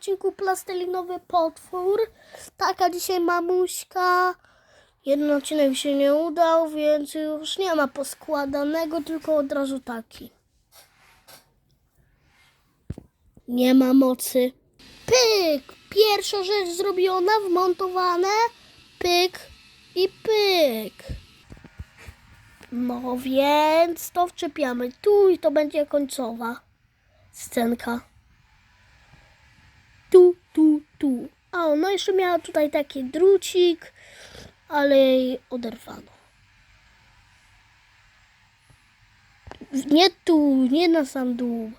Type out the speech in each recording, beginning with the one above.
odcinku Plastelinowy Potwór. Taka dzisiaj mamuśka. Jeden odcinek się nie udał, więc już nie ma poskładanego, tylko od razu taki. Nie ma mocy. Pyk! Pierwsza rzecz zrobiona, wmontowane. Pyk i pyk. No więc to wczepiamy tu i to będzie końcowa scenka. Tu, tu, tu. A jeszcze miała tutaj taki drucik, ale jej oderwano. Nie tu, nie na sam dół.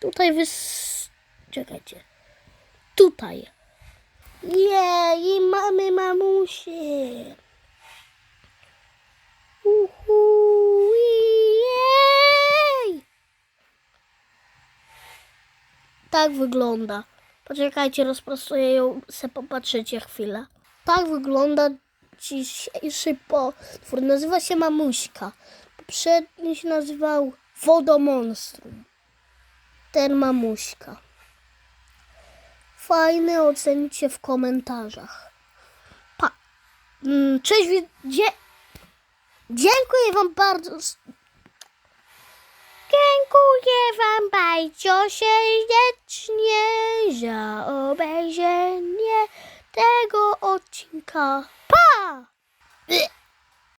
Tutaj wys... Czekajcie. Tutaj. Jej, i mamy mamusię. Uhu, jej! Tak wygląda. Poczekajcie, rozprostuję ją, se popatrzycie chwilę. Tak wygląda dzisiejszy potwór. Nazywa się Mamuśka. Poprzedni się nazywał Wodomonstrum. Ten Mamuśka. Fajny, ocenicie w komentarzach. Pa. Mm, Cześć, wi- dzie... Dziękuję Wam bardzo. Dziękuję Wam bardzo serdecznie za obejrzenie tego odcinka. Pa!